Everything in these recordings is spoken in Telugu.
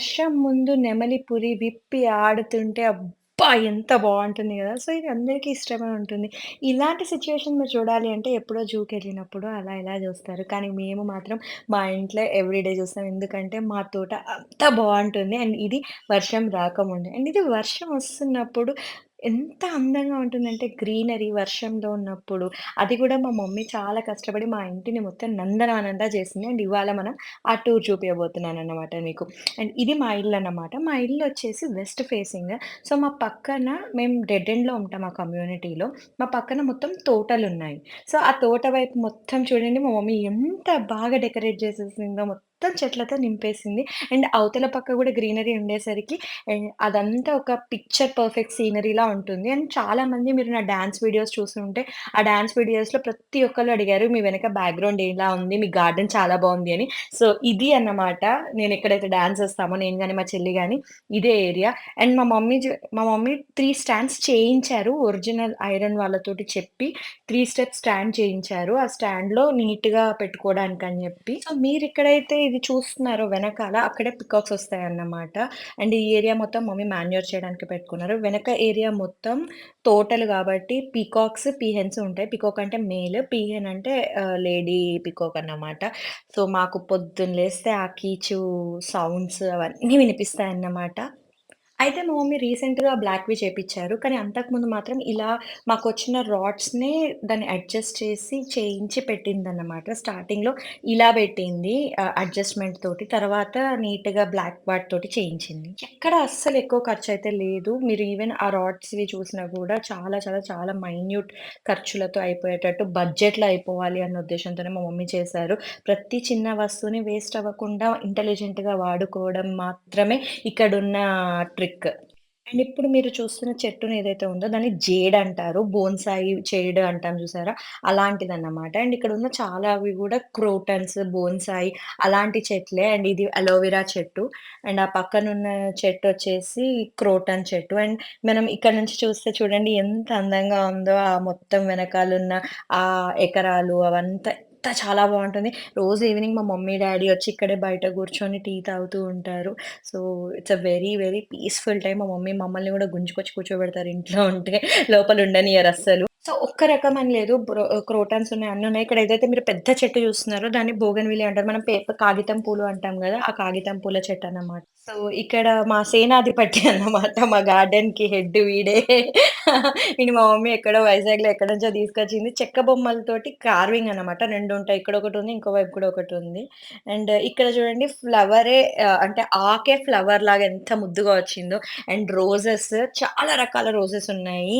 వర్షం ముందు నెమలిపురి విప్పి ఆడుతుంటే అబ్బా! ఎంత బాగుంటుంది కదా! సో, ఇది అందరికీ ఇష్టమే ఉంటుంది. ఇలాంటి సిచ్యువేషన్ మీరు చూడాలి అంటే ఎప్పుడో జూకెళ్ళినప్పుడు అలా ఇలా చూస్తారు. కానీ మేము మాత్రం మా ఇంట్లో ఎవ్రీడే చూస్తాం. ఎందుకంటే మా తోట అంత బాగుంటుంది. అండ్ ఇది వర్షం రాకముందు. అండ్ ఇది వర్షం వస్తున్నప్పుడు ఎంత అందంగా ఉంటుందంటే గ్రీనరీ వర్షంలో ఉన్నప్పుడు. అది కూడా మా మమ్మీ చాలా కష్టపడి మా ఇంటిని మొత్తం నందనానంద చేసింది. అండ్ ఇవాళ మనం ఆ టూర్ చూపించబోతున్నాను అనమాట మీకు. అండ్ ఇది మా ఇల్లు అన్నమాట మా ఇల్లు వచ్చేసి వెస్ట్ ఫేసింగ్. సో, మా పక్కన మేము డెడ్ ఎండ్‌లో ఉంటాం ఆ కమ్యూనిటీలో. మా పక్కన మొత్తం తోటలు ఉన్నాయి సో, ఆ తోట వైపు మొత్తం చూడండి మా మమ్మీ ఎంత బాగా డెకరేట్ చేసేసిందో మొత్తం మొత్తం చెట్లతో నింపేసింది. అండ్ అవతల పక్క కూడా గ్రీనరీ ఉండేసరికి అదంతా ఒక పిక్చర్ పర్ఫెక్ట్ సీనరీలా ఉంటుంది. అండ్ చాలామంది మీరు నా డ్యాన్స్ వీడియోస్ చూస్తుంటే ఆ డ్యాన్స్ వీడియోస్‌లో ప్రతి ఒక్కళ్ళు అడిగారు, "మీ వెనక బ్యాక్‌గ్రౌండ్ ఎలా ఉంది? మీ గార్డెన్ చాలా బాగుంది అని. సో, ఇది అన్నమాట. నేను ఎక్కడైతే డ్యాన్స్ వేస్తామో నేను కానీ మా చెల్లి కానీ ఇదే ఏరియా. అండ్ మా మమ్మీ మా మమ్మీ త్రీ స్టాండ్స్ చేయించారు. ఒరిజినల్ ఐరన్ వాళ్ళతోటి చెప్పి త్రీ స్టెప్ స్టాండ్ చేయించారు. ఆ స్టాండ్‌లో నీట్‌గా పెట్టుకోవడానికి అని చెప్పి సో, మీరు ఇక్కడైతే ఇది చూస్తున్నారు వెనకాల అక్కడే పికాక్స్ వస్తాయన్నమాట అండ్ ఈ ఏరియా మొత్తం మమ్మీ మాన్యూర్ చేయడానికి పెట్టుకున్నారు. వెనక ఏరియా మొత్తం తోటలు కాబట్టి పీకాక్స్, పీహెన్స్ ఉంటాయి. పీకాక్ అంటే మేల్, పీహెన్ అంటే లేడీ పీకాక్ అన్నమాట. సో, మాకు పొద్దున్న లేస్తే ఆ కీచు సౌండ్స్ అవన్నీ వినిపిస్తాయి అన్నమాట అయితే మా మమ్మీ రీసెంట్‌గా బ్లాక్‌వి చేపిచ్చారు. కానీ అంతకుముందు మాత్రం ఇలా మాకొచ్చిన రాడ్స్‌నే దాన్ని అడ్జస్ట్ చేసి చేయించి పెట్టిందన్నమాట. స్టార్టింగ్‌లో ఇలా పెట్టింది ఆహ్, అడ్జస్ట్‌మెంట్ తోటి. తర్వాత నీట్‌గా బ్లాక్ వాటితోటి చేయించింది. ఎక్కడ అస్సలు ఎక్కువ ఖర్చయితే లేదు. మీరు ఈవెన్ ఆ రాడ్స్‌వి చూసినా గూడా చాలా చాలా చాలా మైన్యూట్ ఖర్చులతో అయిపోయేటట్టు బడ్జెట్‌లో అయిపోవాలి అన్న ఉద్దేశంతోనే మా మమ్మీ చేశారు. ప్రతి చిన్న వస్తువుని వేస్ట్ అవ్వకుండా ఇంటెలిజెంట్‌గా వాడుకోవడం మాత్రమే ఇక్కడున్న ట్రిక్. అండ్ ఇప్పుడు మీరు చూస్తున్న చెట్టుని ఏదైతే ఉందో దాన్ని జేడ్ అంటారు. బోన్సాయి చేడ్ అంటాం చూసారా? అలాంటిదన్నమాట. అండ్ ఇక్కడ ఉన్న చాలా అవి కూడా క్రోటన్స్, బోన్సాయి అలాంటి చెట్లే. అండ్ ఇది అలోవెరా చెట్టు. అండ్ ఆ పక్కన ఉన్న చెట్టు వచ్చేసి క్రోటన్ చెట్టు. అండ్ మనం ఇక్కడ నుంచి చూస్తే చూడండి ఎంత అందంగా ఉందో ఆ మొత్తం వెనకాలన్న ఆ ఎకరాలు అవంతా ఎంత చాలా బాగుంటుంది రోజు ఈవినింగ్ మా మమ్మీ, డాడీ వచ్చి ఇక్కడే బయట కూర్చొని టీ తాగుతూ ఉంటారు. So, it's a very very peaceful time మా మమ్మీ మమ్మల్ని కూడా గుంజుకొచ్చి కూర్చోబెడతారు ఇంట్లో ఉంటే. లోపల ఉండనియ్యరు అస్సలు. సో, ఒక్క రకం అని లేదు. బ్రో క్రోటన్స్ ఉన్నాయి, అన్నీ ఉన్నాయి. ఇక్కడ ఏదైతే మీరు పెద్ద చెట్టు చూస్తున్నారో దాన్ని బోగన్విలి అంటారు. మనం పేపర్ కాగితం పూలు అంటాం కదా ఆ కాగితం పూల చెట్టు అన్నమాట సో, ఇక్కడ మా సేనాధిపతి అన్నమాట. మా గార్డెన్కి హెడ్ వీడే. నేను మా మమ్మీ ఎక్కడో వైజాగ్‌లో ఎక్కడి నుంచో తీసుకొచ్చింది. చెక్క బొమ్మలతోటి కార్వింగ్ అన్నమాట. రెండు ఉంటాయి. ఇక్కడ ఒకటి ఉంది ఇంకో వైపు కూడా ఒకటి ఉంది అండ్ ఇక్కడ చూడండి ఫ్లవరే అంటే ఆకే ఫ్లవర్ లాగా ఎంత ముద్దుగా వచ్చిందో. అండ్ రోజెస్ చాలా రకాల రోజెస్ ఉన్నాయి.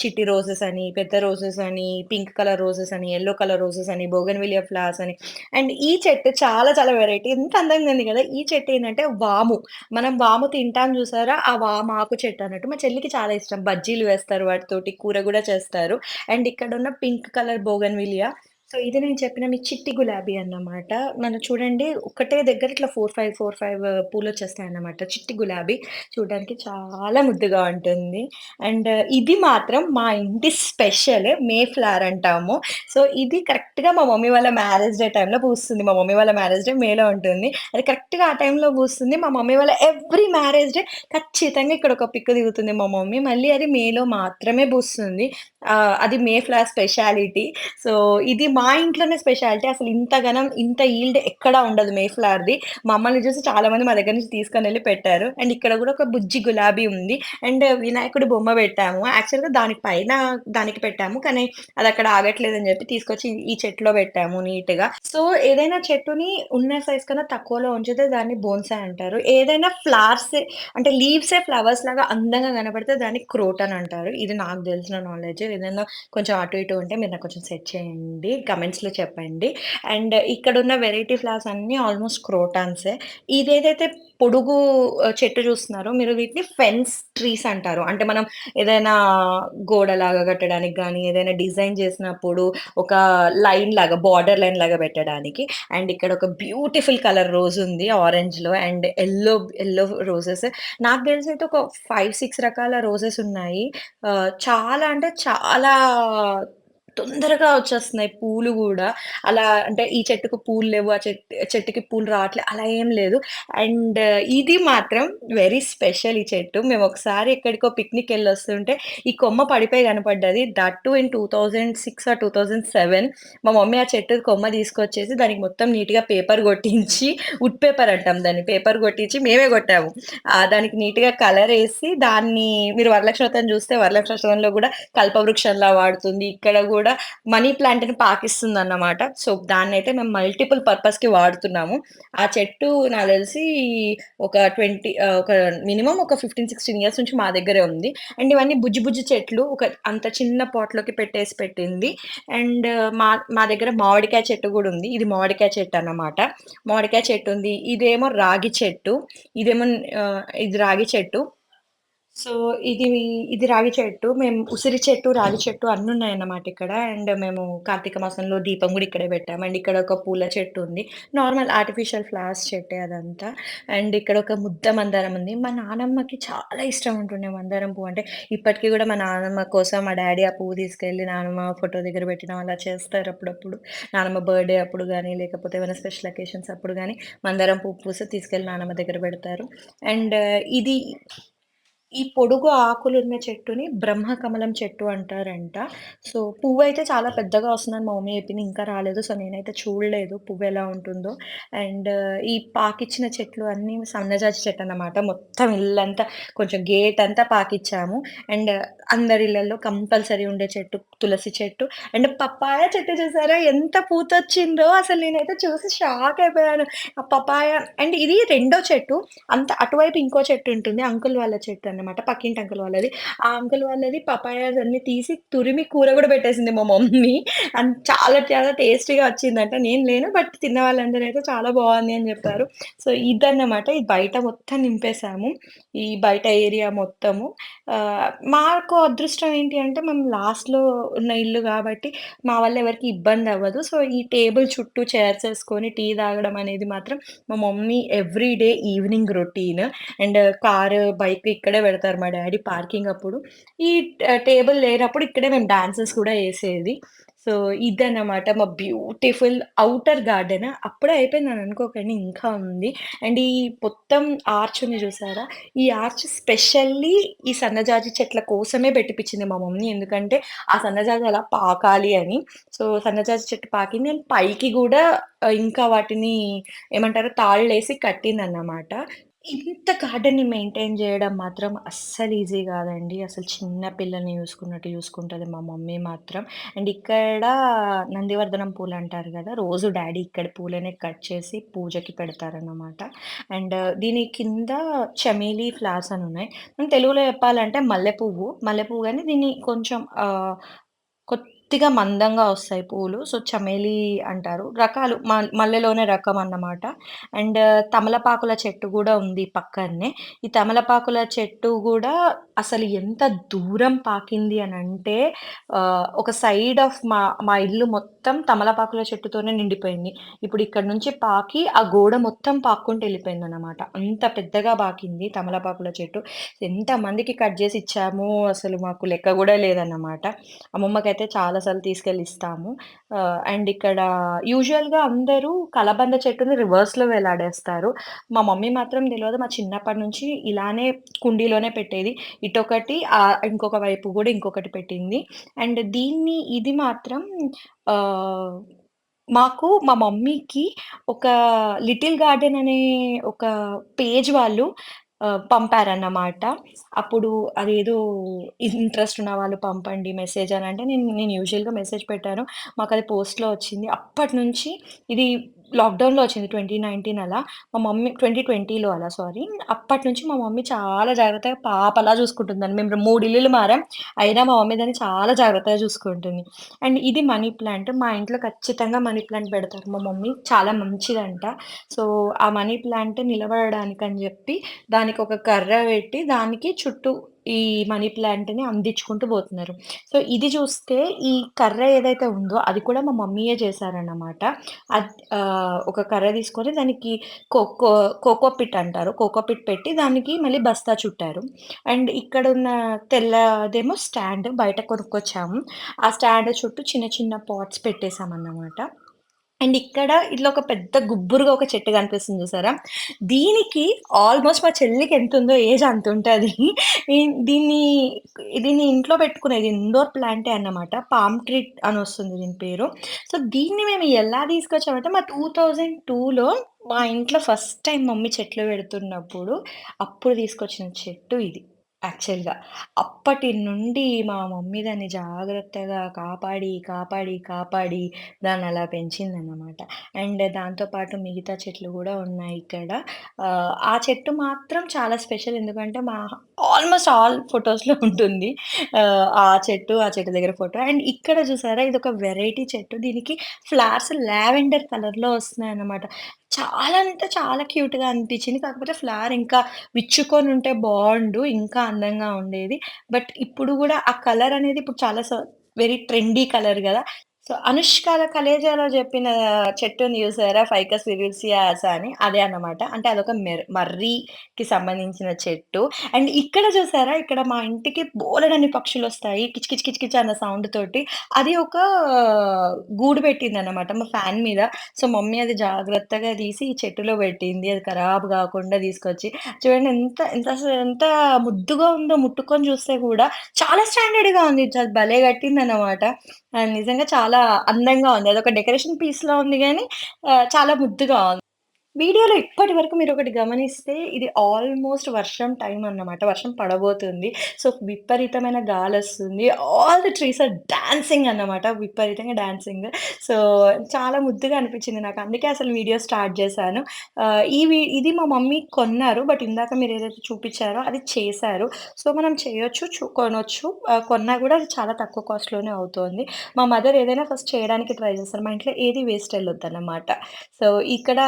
చిట్టి రోజెస్ అని, పెద్ద రోజెస్ అని, పింక్ కలర్ రోజెస్ అని, ఎల్లో కలర్ రోజెస్ అని, బోగన్‌విలియా ఫ్లవర్స్ అని. అండ్ ఈ చెట్టు చాలా చాలా వెరైటీ. ఎంత అందంగా ఉంది కదా ఈ చెట్టు ఏంటంటే వాము. మనం వాము తింటాం చూసారా? ఆ వామాకు చెట్టు అన్నట్టు. మా చెల్లికి చాలా ఇష్టం. బజ్జీలు వేస్తారు వాటితోటి. కూర కూడా చేస్తారు. అండ్ ఇక్కడ ఉన్న పింక్ కలర్ బోగన్‌విలియా. సో, ఇది నేను చెప్పిన మీ చిట్టి గులాబీ అన్నమాట. మనం చూడండి ఒకటే దగ్గర ఇట్లా ఫోర్ ఫైవ్ ఫోర్ ఫైవ్ పూలు వచ్చేస్తాయి అన్నమాట చిట్టి గులాబీ. చూడడానికి చాలా ముద్దుగా ఉంటుంది. అండ్ ఇది మాత్రం మా ఇంటి స్పెషల్ మే ఫ్లవర్ అంటాము. సో, ఇది కరెక్ట్‌గా మా మమ్మీ వాళ్ళ మ్యారేజ్ డే టైంలో పూస్తుంది. మా మమ్మీ వాళ్ళ మ్యారేజ్ డే మేలో ఉంటుంది. అది కరెక్ట్‌గా ఆ టైంలో పూస్తుంది. మా మమ్మీ వాళ్ళ ఎవ్రీ మ్యారేజ్ డే ఖచ్చితంగా ఇక్కడ ఒక పిక్ దిగుతుంది మా మమ్మీ. మళ్ళీ అది మేలో మాత్రమే పూస్తుంది. అది మే ఫ్లవర్ స్పెషాలిటీ. సో, ఇది మా ఇంట్లోనే స్పెషాలిటీ. అసలు ఇంత గనం ఇంత ఈల్డ్ ఎక్కడా ఉండదు మే ఫ్లవర్‌ది. మమ్మల్ని చూసి చాలా మంది మా దగ్గర నుంచి తీసుకొనెళ్ళి పెట్టారు. అండ్ ఇక్కడ కూడా ఒక బుజ్జి గులాబీ ఉంది. అండ్ వినాయకుడి బొమ్మ పెట్టాము. యాక్చువల్‌గా దాని పైన దానికి పెట్టాము. కానీ అది అక్కడ ఆగట్లేదు ఆగట్లేదని చెప్పి తీసుకొచ్చి ఈ చెట్టులో పెట్టాము నీట్‌గా. సో, ఏదైనా చెట్టుని ఉన్న సైజ్ కన్నా తక్కువలో ఉంచితే దాన్ని బోన్సాయ్ అంటారు. ఏదైనా ఫ్లవర్సే అంటే లీవ్సే ఫ్లవర్స్ లాగా అందంగా కనపడితే దాన్ని క్రోటన్ అంటారు. ఇది నాకు తెలిసిన నాలెడ్జ్. ఏదైనా కొంచెం అటు ఇటు ఉంటే మీరు నాకు కొంచెం సెట్ చేయండి. కమెంట్స్‌లో చెప్పండి. అండ్ ఇక్కడ ఉన్న వెరైటీ ఫ్లవర్స్ అన్నీ ఆల్‌మోస్ట్ క్రోటాన్సే. ఇదేదైతే పొడుగు చెట్టు చూస్తున్నారో మీరు వీటిని ఫెన్స్ ట్రీస్ అంటారు. అంటే మనం ఏదైనా గోడలాగా కట్టడానికి కానీ ఏదైనా డిజైన్ చేసినప్పుడు ఒక లైన్ లాగా బార్డర్ లైన్ లాగా పెట్టడానికి. అండ్ ఇక్కడ ఒక బ్యూటిఫుల్ కలర్ రోజ్ ఉంది ఆరెంజ్‌లో అండ్ ఎల్లో ఎల్లో రోజెస్. నాకు తెలిసి అయితే ఒక 5, 6 రకాల రోజెస్ ఉన్నాయి. చాలా అంటే చాలా తొందరగా వచ్చేస్తున్నాయి పూలు కూడా అలా అంటే ఈ చెట్టుకు పూలు లేవు, ఆ చెట్టు చెట్టుకి పూలు రావట్లేదు అలా ఏం లేదు. అండ్ ఇది మాత్రం వెరీ స్పెషల్ ఈ చెట్టు. మేము ఒకసారి ఎక్కడికో పిక్నిక్ వెళ్ళి వస్తుంటే ఈ కొమ్మ పడిపోయి కనపడ్డది. దట్ టూ ఇన్ 2006 ఆర్ 2007 మా మమ్మీ ఆ చెట్టు కొమ్మ తీసుకొచ్చేసి దానికి మొత్తం నీట్‌గా పేపర్ కొట్టించి వుడ్ పేపర్ అంటాం దాన్ని. పేపర్ కొట్టించి మేమే కొట్టాము. దానికి నీట్‌గా కలర్ వేసి దాన్ని మీరు వరలక్ష్మి వ్రతం చూస్తే వరలక్ష్మి వ్రతంలో కల్పవృక్షంలా వాడుతుంది. ఇక్కడ కూడా కూడా మనీ ప్లాంట్‌ని పాకిస్తుందన్నమాట. సో, దాన్నయితే మేము మల్టిపుల్ పర్పస్‌కి వాడుతున్నాము. ఆ చెట్టు నాకు తెలిసి ఒక ట్వంటీ ఒక మినిమం ఒక 15, 16 ఇయర్స్ నుంచి మా దగ్గరే ఉంది. అండ్ ఇవన్నీ బుజ్జి బుజ్జి చెట్లు. ఒక అంత చిన్న పాట్‌లోకి పెట్టేసి పెట్టింది. అండ్ మా మా దగ్గర మామిడికాయ చెట్టు కూడా ఉంది. ఇది మామిడికాయ చెట్టు అన్నమాట మామిడికాయ చెట్టు ఉంది ఇదేమో రాగి చెట్టు. ఇదేమో ఇది రాగి చెట్టు. సో, ఇది ఇది రాగి చెట్టు. మేము ఉసిరి చెట్టు, రాగి చెట్టు అన్నీ ఉన్నాయన్నమాట ఇక్కడ. అండ్ మేము కార్తీక మాసంలో దీపం కూడా ఇక్కడే పెట్టాము. అండ్ ఇక్కడ ఒక పూల చెట్టు ఉంది. నార్మల్ ఆర్టిఫిషియల్ ఫ్లవర్స్ చెట్టే అదంతా. అండ్ ఇక్కడ ఒక ముద్ద మందారం ఉంది. మా నానమ్మకి చాలా ఇష్టం ఉంటుండే మందారం పువ్వు అంటే. ఇప్పటికీ కూడా మా నానమ్మ కోసం మా డాడీ ఆ పువ్వు తీసుకెళ్ళి నానమ్మ ఫోటో దగ్గర పెట్టడం అలా చేస్తారు అప్పుడప్పుడు. నానమ్మ బర్త్‌డే అప్పుడు కానీ లేకపోతే ఏమైనా స్పెషల్ అకేషన్స్ అప్పుడు కానీ మందారం పువ్వు పూస తీసుకెళ్ళి నానమ్మ దగ్గర పెడతారు. అండ్ ఇది ఈ పొడుగు ఆకులున్న చెట్టుని బ్రహ్మకమలం చెట్టు అంటారంట. సో, పువ్వు అయితే చాలా పెద్దగా వస్తుందని మా మమ్మీ చెప్పింది. ఇంకా రాలేదు. సో, నేనైతే చూడలేదు పువ్వు ఎలా ఉంటుందో. అండ్ ఈ పాకిచ్చిన చెట్లు అన్నీ సన్నజాజి చెట్టు అన్నమాట మొత్తం ఇల్లంతా కొంచెం గేట్ అంతా పాకిచ్చాము. అండ్ అందరి ఇళ్ళల్లో కంపల్సరీ ఉండే చెట్టు తులసి చెట్టు. అండ్ పప్పాయ చెట్టు చూసారా ఎంత పూతొచ్చిందో అసలు నేనైతే చూసి షాక్ అయిపోయాను. ఆ పపాయ అండ్ ఇది రెండో చెట్టు. అంత అటువైపు ఇంకో చెట్టు ఉంటుంది. అంకుల్ వాళ్ళ చెట్టు అన్నమాట. పక్కింటి అంకుల్ వాళ్ళది. ఆ అంకుల్ వాళ్ళది పపాయాస్ అన్ని తీసి తురిమి కూర కూడా పెట్టేసింది మా మమ్మీ. అండ్ చాలా చాలా టేస్టీగా వచ్చిందంట. నేను లేను. బట్ తిన్న వాళ్ళందరూ అయితే చాలా బాగుంది అని చెప్పారు సో, ఇదన్నమాట. ఇది బయట మొత్తం నింపేసాము. ఈ బయట ఏరియా మొత్తము. మాకు అదృష్టం ఏంటి అంటే మేము లాస్ట్‌లో ఉన్న ఇల్లు కాబట్టి మా వల్ల ఇబ్బంది అవ్వదు సో, ఈ టేబుల్ చుట్టూ చైర్స్ వేసుకొని టీ తాగడం అనేది మాత్రం మా mummy every day evening routine. And car, bike ఇక్కడే పెడతారు మా డాడీ పార్కింగ్ అప్పుడు. ఈ టేబుల్ లేనప్పుడు ఇక్కడే మేము డాన్సెస్ కూడా వేసేది సో, ఇదన్నమాట మా బ్యూటిఫుల్ అవుటర్ గార్డెన్. అప్పుడే అయిపోయింది అనుకోకండి ఇంకా ఉంది. అండ్ ఈ మొత్తం ఆర్చ్ ఉంది చూసారా? ఈ ఆర్చ్ స్పెషల్లీ ఈ సన్నజాజి చెట్ల కోసమే పెట్టిపించింది మా మమ్మీ. ఎందుకంటే ఆ సన్నజాజి అలా పాకాలి అని. సో, సన్నజాజి చెట్టు పాకింది. అండ్ పైకి కూడా ఇంకా వాటిని ఏమంటారు తాళ్ళేసి కట్టిందన్నమాట. ఇంత గార్డెన్‌ని మెయింటైన్ జేయడం మాత్రం అస్సలు ఈజీ గాదండి. అసలు చిన్న పిల్లల్ని చూసుకున్నట్టు చూసుకుంటుంది మా మమ్మీ మాత్రం. అండ్ ఇక్కడ నందివర్ధనం పూలంటారు గదా! రోజు డ్యాడీ ఇక్కడ పూలనే కట్ చేసి పూజకి పెడతారనమాట అండ్ దీని కింద చమేలి ఫ్లవర్స్ అని ఉన్నాయి. తెలుగులో చెప్పాలంటే మల్లె పువ్వు. మల్లె పువ్వు గాని దీన్ని కొంచెం ఆహ్, పూర్తిగా మందంగా వస్తాయి పూలు. సో, చమేలి అంటారు. రకాలు మ మల్లెలోనే రకం అన్నమాట. అండ్ తమలపాకుల చెట్టు కూడా ఉంది పక్కనే. ఈ తమలపాకుల చెట్టు కూడా అసలు ఎంత దూరం పాకింది అని అంటే ఒక సైడ్ ఆఫ్ మా మా ఇల్లు మొత్తం తమలపాకుల చెట్టుతోనే నిండిపోయింది. ఇప్పుడు ఇక్కడ నుంచి పాకి ఆ గోడ మొత్తం పాక్కుంటూ అనమాట అంత పెద్దగా పాకింది తమలపాకుల చెట్టు. ఎంతమందికి కట్ చేసి ఇచ్చామో అసలు మాకు లెక్క కూడా లేదన్నమాట. అమ్మమ్మకైతే చాలా పనసలు తీసుకెళ్ళి ఇస్తాము. అండ్ ఇక్కడ యూజువల్‌గా అందరూ కలబంద చెట్టుని రివర్స్‌లో వేలాడేస్తారు. మా మమ్మీ మాత్రం తెలియదు మా చిన్నప్పటి నుంచి ఇలానే కుండీలోనే పెట్టేది. ఇటొకటి ఇంకొక వైపు కూడా ఇంకొకటి పెట్టింది. అండ్ దీన్ని ఇది మాత్రం మాకు మా మమ్మీకి ఒక లిటిల్ గార్డెన్ అనే ఒక పేజ్ వాళ్ళు పంపారన్నమాట. అప్పుడు అదేదో ఇంట్రెస్ట్ ఉన్న వాళ్ళు పంపండి మెసేజ్ అని అంటే నేను నేను యూజువల్‌గా మెసేజ్ పెట్టాను. మాకది పోస్ట్‌లో వచ్చింది. అప్పటినుంచి ఇది లాక్‌డౌన్‌లో వచ్చింది 2019 అలా. మా మమ్మీ 2020లో అలా సారీ. అప్పటినుంచి మా మమ్మీ చాలా జాగ్రత్తగా పాపలా చూసుకుంటుందని మేము 3 ఇల్లులు మారాం. అయినా మా మమ్మీ దాన్ని చాలా జాగ్రత్తగా చూసుకుంటుంది. అండ్ ఇది మనీ ప్లాంట్. మా ఇంట్లో ఖచ్చితంగా మనీ ప్లాంట్ పెడతారు మా మమ్మీ. చాలా మంచిదంట. సో, ఆ మనీ ప్లాంట్ నిలబడడానికని జెప్పి దానికొక కర్ర పెట్టి దానికి చుట్టూ ఈ మనీ ప్లాంట్‌ని అందించుకుంటూ పోతున్నారు. సో, ఇది చూస్తే ఈ కర్ర ఏదైతే ఉందో అది కూడా మా మమ్మీయే చేశారన్నమాట. ఒక కర్ర తీసుకొని దానికి కోకో కోకో పిట్ అంటారు. కోకో పిట్ పెట్టి దానికి మళ్ళీ బస్తా చుట్టారు. అండ్ ఇక్కడ ఉన్న తెల్లదేమో స్టాండ్ బయట కొనుక్కొచ్చాము. ఆ స్టాండ్ చుట్టూ చిన్న చిన్న పాట్స్ పెట్టేసామన్నమాట. అండ్ ఇక్కడ ఇట్లా ఒక పెద్ద గుబ్బురుగా ఒక చెట్టు కనిపిస్తుంది చూసారా? దీనికి ఆల్‌మోస్ట్ మా చెల్లికి ఎంతుందో ఏజ్ అంత ఉంటుంది దీన్ని దీన్ని ఇంట్లో పెట్టుకునేది ఇండోర్ ప్లాంటే అన్నమాట. పామ్ ట్రీ అని వస్తుంది దీని పేరు. సో, దీన్ని మేము ఎలా తీసుకొచ్చామంటే మా 2002లో మా ఇంట్లో ఫస్ట్ టైం మమ్మీ చెట్లు పెడుతున్నప్పుడు అప్పుడు తీసుకొచ్చిన చెట్టు ఇది యాక్చువల్‌గా. అప్పటి నుండి మా మమ్మీ దాన్ని జాగ్రత్తగా కాపాడి, కాపాడి, కాపాడి దాన్నలా పెంచిందన్నమాట. అండ్ దాంతో పాటు మిగతా చెట్లు గూడా ఉన్నాయి ఇక్కడ. ఆహ్, ఆ చెట్టు మాత్రం చాలా స్పెషల్ ఎందుకంటే మా ఆల్‌మోస్ట్ ఆల్ ఫోటోస్‌లో ఉంటుంది. ఆహ్, ఆ చెట్టు, ఆ చెట్టు దగ్గర ఫోటో. అండ్ ఇక్కడ చూసారా ఇదొక వెరైటీ చెట్టు. దీనికి ఫ్లవర్స్ లావెండర్ కలర్‌లో వస్తున్నాయన్నమాట. చాలా అంటే చాలా క్యూట్‌గా అనిపించింది. కాకపోతే ఫ్లవర్ ఇంకా విచ్చుకొని ఉంటే బావుండు. ఇంకా అందంగా ఉండేది. బట్ ఇప్పుడు గూడా ఆ కలర్ అనేది ఇప్పుడు చాలా స వెరీ ట్రెండీ కలర్ గదా! సో, 'అనుష్కల కలేజా'లో చెప్పిన చెట్టుని చూసారా? ఫైకస్ విరిసియాసా అని అదే అన్నమాట. అంటే అదొక మెర్ మర్రికి సంబంధించిన చెట్టు. అండ్ ఇక్కడ చూసారా? ఇక్కడ మా ఇంటికి బోలెడన్ని పక్షులు వస్తాయి కిచ్ కిచ్ అన్న సౌండ్ తోటి. అది ఒక గూడు పెట్టింది అన్నమాట మా ఫ్యాన్ మీద. సో, మమ్మీ అది జాగ్రత్తగా తీసి ఈ చెట్టులో పెట్టింది. అది ఖరాబ్ కాకుండా తీసుకొచ్చి. చూడండి ఎంత ఎంత ఎంత ముద్దుగా ఉందో ముట్టుకొని చూస్తే కూడా చాలా స్టాండర్డ్‌గా ఉంది. చాలా భలే కట్టిందన్నమాట. ఆహ్, నిజంగా చాలా అందంగా ఉంది. అదొక డెకరేషన్ పీస్‌లా ఉంది గానీ ఆహ్, చాలా ముద్దుగా ఉంది. వీడియోలో ఇప్పటి వరకు ఒకటి గమనిస్తే ఇది ఆల్‌మోస్ట్ వర్షం టైం అన్నమాట. వర్షం పడబోతుంది. సో, విపరీతమైన గాలి వస్తుంది all the trees are dancing అన్నమాట. విపరీతంగా డాన్సింగ్. సో, చాలా ముద్దుగా అనిపించింది నాకు. అందుకే అసలు వీడియో స్టార్ట్ చేశాను. ఈ ఇది మా మమ్మీ కొన్నారు. బట్ ఇందాక మీరు ఏదైతే చూపించారో అది చేశారు. సో, మనం చేయొచ్చు, కొనొచ్చు. కొన్నా కూడా అది చాలా తక్కువ కాస్ట్‌లోనే అవుతుంది మా మదర్ ఏదైనా ఫస్ట్ చేయడానికి ట్రై చేస్తారు. మా ఇంట్లో ఏది వేస్ట్ ఎళ్ళొద్దన్నమాట. సో, ఇక్కడ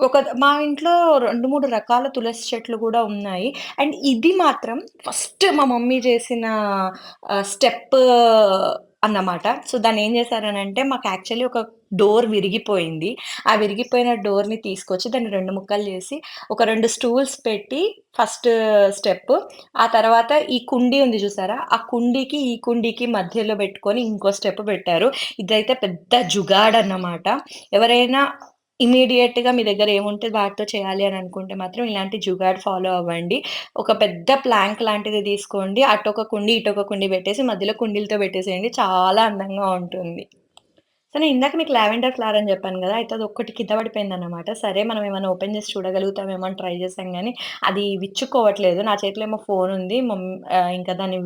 ఒక మా ఇంట్లో 2, 3 రకాల తులసి చెట్లు కూడా ఉన్నాయి. అండ్ ఇది మాత్రం ఫస్ట్ మా మమ్మీ చేసిన స్టెప్ అన్నమాట. సో, దాన్ని ఏం చేశారనంటే మాకు యాక్చువల్లీ ఒక డోర్ విరిగిపోయింది. ఆ విరిగిపోయిన డోర్‌ని తీసుకొచ్చి దాన్ని రెండు ముక్కలు చేసి ఒక రెండు స్టూల్స్ పెట్టి ఫస్ట్ స్టెప్. ఆ తర్వాత ఈ కుండీ ఉంది చూసారా? ఆ కుండీకి, ఈ కుండీకి మధ్యలో పెట్టుకొని ఇంకో స్టెప్ పెట్టారు. ఇదైతే పెద్ద జుగాడన్నమాట. ఎవరైనా ఇమ్మీడియేట్‌గా మీ దగ్గర ఏముంటే వాటితో చేయాలి అని అనుకుంటే మాత్రం ఇలాంటి జుగాడ్ ఫాలో అవ్వండి. ఒక పెద్ద ప్లాంక్ లాంటిది తీసుకోండి. అటొక కుండీ, ఇటొక కుండీ పెట్టేసి మధ్యలో కుండీలతో పెట్టేసేయండి. చాలా అందంగా ఉంటుంది. సో, నేను ఇందాక మీకు లావెండర్ ఫ్లవర్ అని చెప్పాను కదా అయితే అది ఒక్కటి కింద పడిపోయింది అనమాట సరే మనం ఏమైనా ఓపెన్ చేసి చూడగలుగుతామేమో అని ట్రై చేసాం కానీ అది విచ్చుకోవట్లేదు. నా చేతిలో ఏమో ఫోన్ ఉంది. మమ్ ఇంకా దాన్ని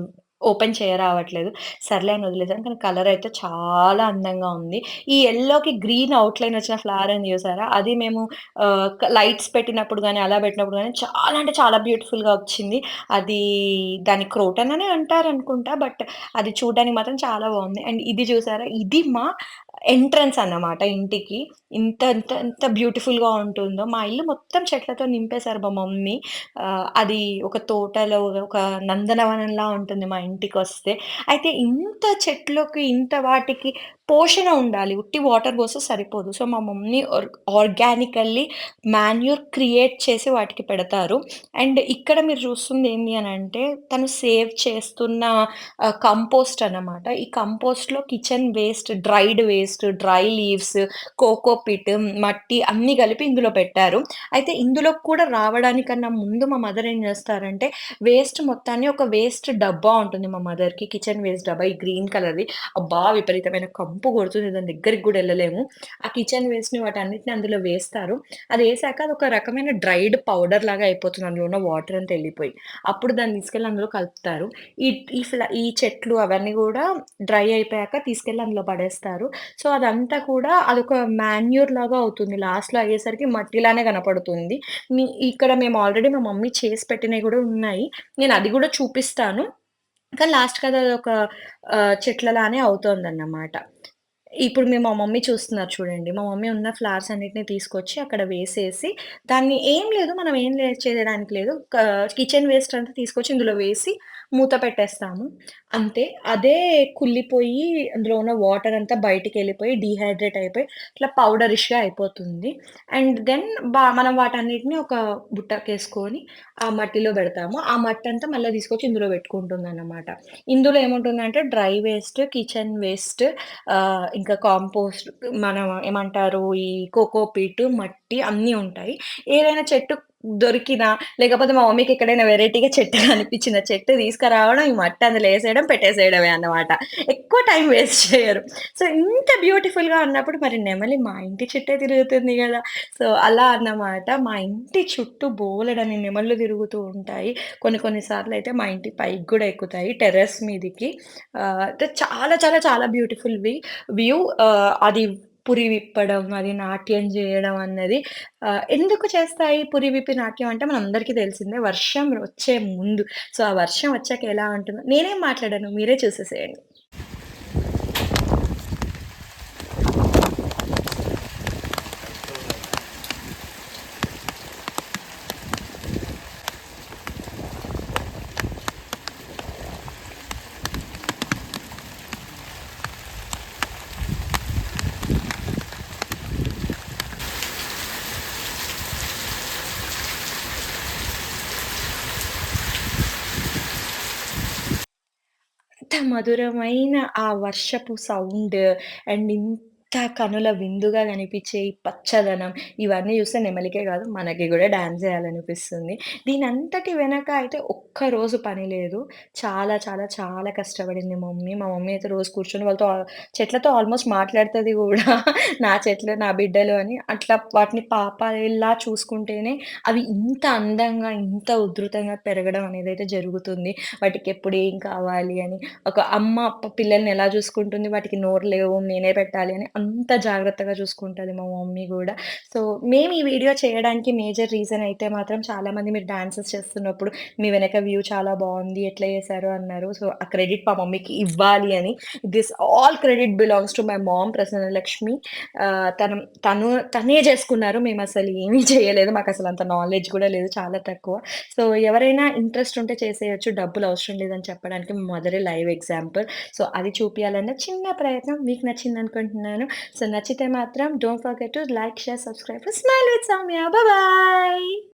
ఓపెన్ చేయరావట్లేదు. సర్లే అని వదిలేసాను. కానీ కలర్ అయితే చాలా అందంగా ఉంది. ఈ యెల్లోకి గ్రీన్ అవుట్‌లైన్ వచ్చిన ఫ్లవర్ ఉంది చూసారా? అది మేము ఆహ్, క లైట్స్ పెట్టినప్పుడు కానీ అలా పెట్టినప్పుడు కానీ చాలా అంటే చాలా బ్యూటిఫుల్‌గా వచ్చింది. అది దాన్ని క్రోటన్ అనే అంటారనుకుంటా. బట్ అది చూడడానికి మాత్రం చాలా బాగుంది అండ్ ఇది చూసారా? ఇది మా ఎంట్రన్స్ అన్నమాట ఇంటికి. ఇంత ఎంత ఎంత బ్యూటిఫుల్‌గా ఉంటుందో. మా ఇల్లు మొత్తం చెట్లతో నింపేశారు మా మమ్మీ. ఆహ్, అది ఒక తోటలో ఒక నందనవనంలా ఉంటుంది మా ఇంటికొస్తే. అయితే ఇంత చెట్లకి, ఇంత వాటికి పోషణ ఉండాలి. ఉట్టి వాటర్ పోస్తే సరిపోదు. సో, మా మమ్మీ ఆర్గానికల్లీ మాన్యూర్ క్రియేట్ చేసి వాటికి పెడతారు. అండ్ ఇక్కడ మీరు చూస్తుంది ఏంటి అని అంటే తను సేవ్ చేస్తున్న కంపోస్ట్ అన్నమాట. ఈ కంపోస్ట్‌లో kitchen waste, dried waste, dry leaves, cocopeat, మట్టి అన్నీ కలిపి ఇందులో పెట్టారు. అయితే ఇందులో కూడా రావడానికన్నా ముందు మా మదర్ ఏం చేస్తారంటే వేస్ట్ మొత్తాన్ని ఒక వేస్ట్ డబ్బా ఉంటుంది మా మదర్‌కి. కిచెన్ వేస్ట్ డబ్బా ఈ గ్రీన్ కలర్‌ది. అబ్బా! విపరీతమైన కంపు కొడుతుంది. దాని దగ్గరికి కూడా వెళ్ళలేము ఆ కిచెన్ వేస్ట్‌ని వాటి అన్నిటిని అందులో వేస్తారు. అది వేసాక అది ఒక రకమైన డ్రైడ్ పౌడర్ లాగా అయిపోతుంది. అందులో ఉన్న వాటర్ అంతా వెళ్ళిపోయి అప్పుడు దాన్ని తీసుకెళ్ళి అందులో కలుపుతారు. ఈ ఈ ఈ చెట్లు అవన్నీ కూడా డ్రై అయిపోయాక తీసుకెళ్ళి అందులో పడేస్తారు. సో, అదంతా కూడా అదొక మాన్యూర్ లాగా అవుతుంది. లాస్ట్‌లో అయ్యేసరికి మట్టిలానే కనపడుతుంది. మీ ఇక్కడ మేము ఆల్రెడీ మా మమ్మీ చేసి పెట్టినవి కూడా ఉన్నాయి. నేను అది కూడా చూపిస్తాను. కానీ కదా అది ఒక చెట్లలానే చెట్లలానే అవుతోందన్నమాట. ఇప్పుడు మేము మా మమ్మీ చూస్తున్నారు చూడండి. మా మమ్మీ ఉన్న ఫ్లవర్స్ అన్నిటిని తీసుకొచ్చి అక్కడ వేసేసి, దాన్ని ఏం లేదు మనం ఏం చేయడానికి లేదు. కిచెన్ వేస్ట్ అంతా తీసుకొచ్చి ఇందులో వేసి మూత పెట్టేస్తాము. అంతే. అదే కుళ్ళిపోయి అందులో ఉన్న వాటర్ అంతా బయటికి వెళ్ళిపోయి డీహైడ్రేట్ అయిపోయి ఇట్లా పౌడరిష్‌గా అయిపోతుంది. అండ్ దెన్ బా మనం వాటన్నిటిని ఒక బుట్టకేసుకొని ఆ మట్టిలో పెడతాము ఆ మట్టి అంతా మళ్ళీ తీసుకొచ్చి ఇందులో పెట్టుకుంటుందన్నమాట. ఇందులో ఏముంటుందంటే డ్రై వేస్ట్, కిచెన్ వేస్ట్ ఇంకా కాంపోస్ట్ మనం ఏమంటారు ఈ కోకోపీట్, మట్టి అన్నీ ఉంటాయి. ఏదైనా చెట్టు దొరికినా లేకపోతే మా మమ్మీకి ఎక్కడైనా వెరైటీగా చెట్టు అనిపించిన చెట్టు తీసుకురావడం, ఈ మట్టి అందులో వేసేయడం పెట్టేసేయడమే అన్నమాట. ఎక్కువ టైం వేస్ట్ చేయరు. సో, ఇంత బ్యూటిఫుల్‌గా ఉన్నప్పుడు మరి నెమలి మా ఇంటి చుట్టే తిరుగుతుంది కదా సో, అలా అన్నమాట. మా ఇంటి చుట్టూ బోలెడని నెమళ్ళు తిరుగుతూ ఉంటాయి. కొన్ని కొన్ని సార్లయితే మా ఇంటి పైకి కూడా ఎక్కుతాయి టెర్రస్ మీదికి. చాలా చాలా చాలా బ్యూటిఫుల్ వి వ్యూ అది పురి విప్పడం, అది నాట్యం చేయడం అన్నది ఎందుకు చేస్తాయి పురి విప్పి నాట్యం అంటే మన అందరికీ తెలిసిందే వర్షం వచ్చే ముందు. సో, ఆ వర్షం వచ్చాక ఎలా ఉంటుందో నేనేం మాట్లాడను మీరే చూసేసేయండి. అంత మధురమైన ఆ వర్షపు సౌండ్ అండ్ ఇంత కనుల విందుగా కనిపించే ఈ పచ్చదనం ఇవన్నీ చూస్తే నెమలికే కాదు మనకి గూడా డాన్స్ దీని అంతటి వెనక అయితే ఒక్కరోజు పని లేదు. చాలా చాలా చాలా కష్టపడింది మమ్మీ. మా మమ్మీ అయితే రోజు కూర్చొని వాళ్ళతో చెట్లతో ఆల్‌మోస్ట్ మాట్లాడుతుంది కూడా నా చెట్లు, నా బిడ్డలు అని. అట్లా వాటిని పాప ఇలా చూసుకుంటేనే అవి ఇంత అందంగా, ఇంత ఉధృతంగా పెరగడం అనేది అయితే జరుగుతుంది. వాటికెప్పుడు ఏం కావాలి అని ఒక అమ్మ పిల్లల్ని ఎలా చూసుకుంటుంది, వాటికి నోరు లేవు నేనే పెట్టాలి అని అంత జాగ్రత్తగా చూసుకుంటుంది మా మమ్మీ కూడా సో, మేము ఈ వీడియో చేయడానికి మేజర్ రీజన్ అయితే మాత్రం చాలామంది మీరు డాన్సెస్ చేస్తున్నప్పుడు మీ వెనక వ్యూ చాలా బాగుంది ఎట్లా చేశారు అన్నారు. సో, ఆ క్రెడిట్ మా మమ్మీకి ఇవ్వాలి అని. This all credit belongs to my mom Prasannalakshmi. Lakshmi తను తను తనే చేసుకున్నారు మేము అసలు ఏమీ చేయలేదు. మాకు అసలు అంత నాలెడ్జ్ కూడా లేదు. చాలా తక్కువ. సో, ఎవరైనా ఇంట్రెస్ట్ ఉంటే చేసేయచ్చు డబ్బులు అవసరం లేదని చెప్పడానికి మొదటి మదరే లైవ్ ఎగ్జాంపుల్. సో, అది చూపించాలన్న చిన్న ప్రయత్నం. మీకు నచ్చింది అనుకుంటున్నాను సో, నచ్చితే మాత్రం don't forget to like, share, subscribe smile with Soumya. Bye